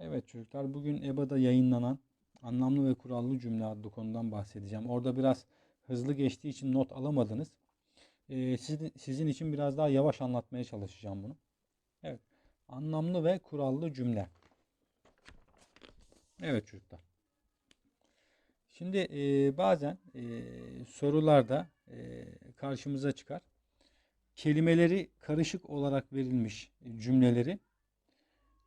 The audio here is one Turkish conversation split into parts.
Evet çocuklar bugün EBA'da yayınlanan anlamlı ve kurallı cümle adlı konudan bahsedeceğim. Orada biraz hızlı geçtiği için not alamadınız. Ee, sizin, sizin için biraz daha yavaş anlatmaya çalışacağım bunu. Evet. Anlamlı ve kurallı cümle. Evet çocuklar. Şimdi e, bazen e, sorularda e, karşımıza çıkar. Kelimeleri karışık olarak verilmiş cümleleri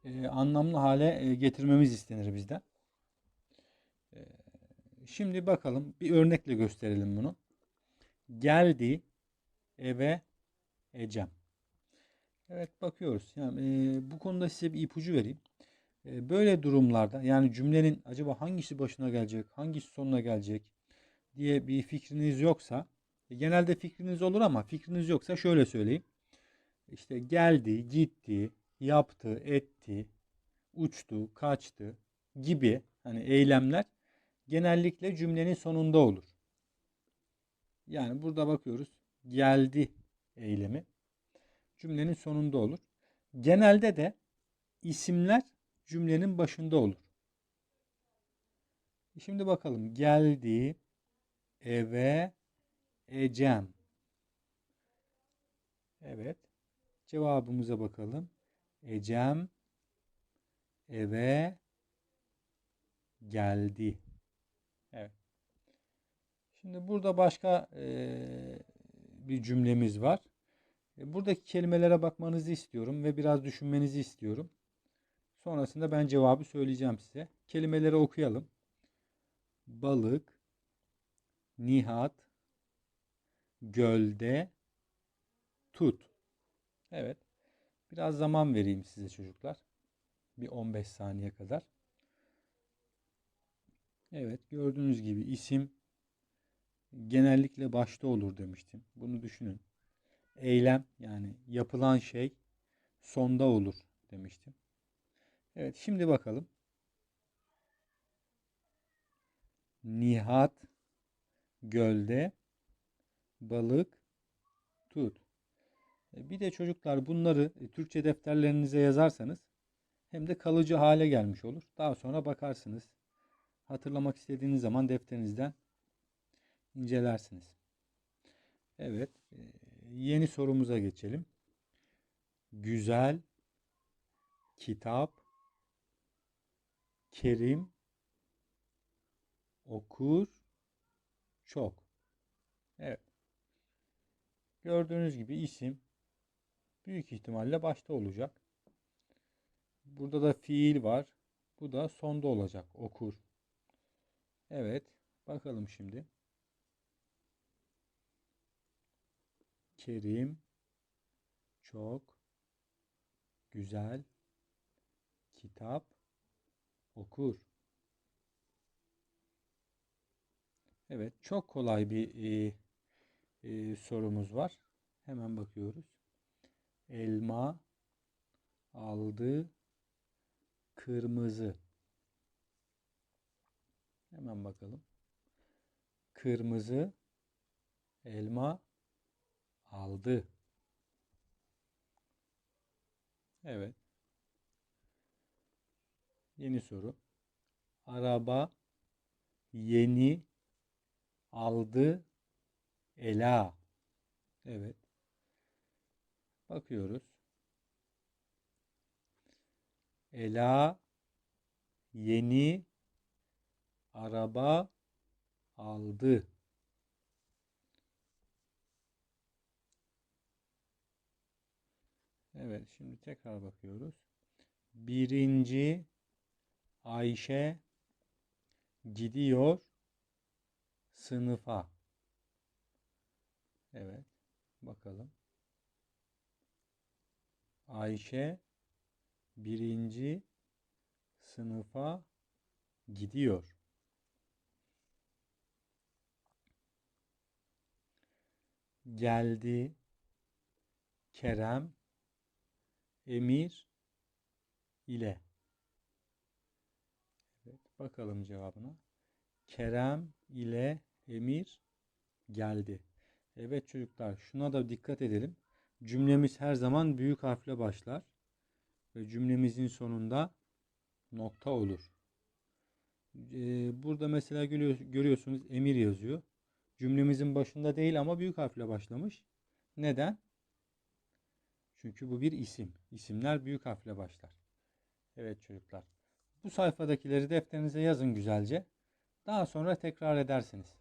e, anlamlı hale e, getirmemiz istenir bizden. E, şimdi bakalım bir örnekle gösterelim bunu. Geldi eve Ecem. Evet bakıyoruz. Yani e, bu konuda size bir ipucu vereyim. E, böyle durumlarda yani cümlenin acaba hangisi başına gelecek, hangisi sonuna gelecek diye bir fikriniz yoksa e, genelde fikriniz olur ama fikriniz yoksa şöyle söyleyeyim. İşte geldi, gitti, yaptı, etti, uçtu, kaçtı gibi hani eylemler genellikle cümlenin sonunda olur. Yani burada bakıyoruz geldi eylemi cümlenin sonunda olur. Genelde de isimler cümlenin başında olur. Şimdi bakalım geldi eve Ecem. Evet. Cevabımıza bakalım. Ecem eve geldi. Evet. Şimdi burada başka e, bir cümlemiz var. E, buradaki kelimelere bakmanızı istiyorum ve biraz düşünmenizi istiyorum. Sonrasında ben cevabı söyleyeceğim size. Kelimeleri okuyalım. Balık, Nihat, gölde, tut. Evet. Biraz zaman vereyim size çocuklar. Bir 15 saniye kadar. Evet gördüğünüz gibi isim genellikle başta olur demiştim. Bunu düşünün. Eylem yani yapılan şey sonda olur demiştim. Evet şimdi bakalım. Nihat gölde balık tut. E, Bir de çocuklar bunları e, Türkçe defterlerinize yazarsanız hem de kalıcı hale gelmiş olur. Daha sonra bakarsınız. Hatırlamak istediğiniz zaman defterinizden incelersiniz. Evet. e, Yeni sorumuza geçelim. Güzel kitap Kerim okur çok. Evet. Gördüğünüz gibi isim büyük ihtimalle başta olacak. Burada da fiil var. Bu da sonda olacak. Okur. Evet. Bakalım şimdi. Kerim çok güzel kitap okur. Evet, çok kolay bir e, e, sorumuz var. Hemen bakıyoruz. Elma aldı kırmızı. Hemen bakalım. Kırmızı elma aldı. Evet. Yeni soru. Araba yeni aldı Ela. Evet. Bakıyoruz. Ela yeni araba aldı. Evet, şimdi tekrar bakıyoruz. Birinci Ayşe gidiyor sınıfa. Evet, bakalım. Ayşe birinci sınıfa gidiyor. Geldi Kerem Emir ile. Evet, bakalım cevabına. Kerem ile Emir geldi. Evet çocuklar, şuna da dikkat edelim. Cümlemiz her zaman büyük harfle başlar ve cümlemizin sonunda nokta olur. Ee, burada mesela görüyor- görüyorsunuz emir yazıyor. Cümlemizin başında değil ama büyük harfle başlamış. Neden? Çünkü bu bir isim. İsimler büyük harfle başlar. Evet çocuklar. Bu sayfadakileri defterinize yazın güzelce. Daha sonra tekrar edersiniz.